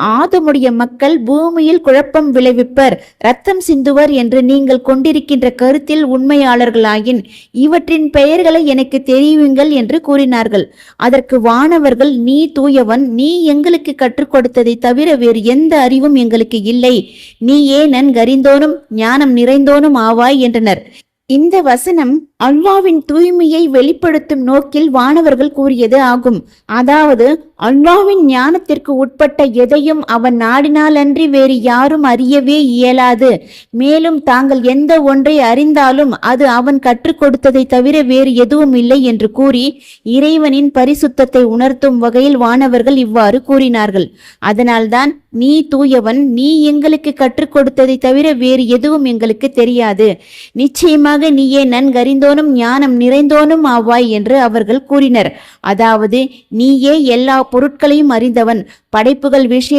ஆதமுடைய மக்கள் பூமியில் குழப்பம் விளைவிப்பர். ரத்தம் சிந்துவர் என்று நீங்கள் கொண்டிருக்கின்ற கருத்தில் உண்மையாளர்களாயின் இவற்றின் பெயர்களை எனக்கு தெரியுங்கள் என்று கூறினார்கள். அதற்கு வானவர்கள் நீ தூயவன் நீ எங்களுக்கு கற்றுக் கொடுத்ததை தவிர வேறு எந்த அறிவும் எங்களுக்கு இல்லை. நீ ஏன் நன்கறிந்தோனும் ஞானம் நிறைந்தோனும் ஆவாய் என்றனர். இந்த வசனம் அல்லாவின் தூய்மையை வெளிப்படுத்தும் நோக்கில் வானவர்கள் கூறியது ஆகும். அதாவது அல்லாவின் ஞானத்திற்கு உட்பட்ட எதையும் அவன் நாடினாலன்றி வேறு யாரும் அறியவே இயலாது. மேலும் தாங்கள் எந்த ஒன்றை அறிந்தாலும் அது அவன் கற்றுக் கொடுத்ததை தவிர வேறு எதுவும் இல்லை என்று கூறி இறைவனின் பரிசுத்தத்தை உணர்த்தும் வகையில் வானவர்கள் இவ்வாறு கூறினார்கள். அதனால்தான் நீ தூயவன் நீ எங்களுக்கு கற்றுக் கொடுத்ததை தவிர வேறு எதுவும் எங்களுக்கு தெரியாது. நிச்சயமாக நீயே நிறைந்தோனும் ஞானம் நிறைந்தோனும் ஆவாய் என்று அவர்கள் கூறினர். அதாவது நீயே எல்லா பொருட்களையும் அறிந்தவன். படைப்புகள் விஷய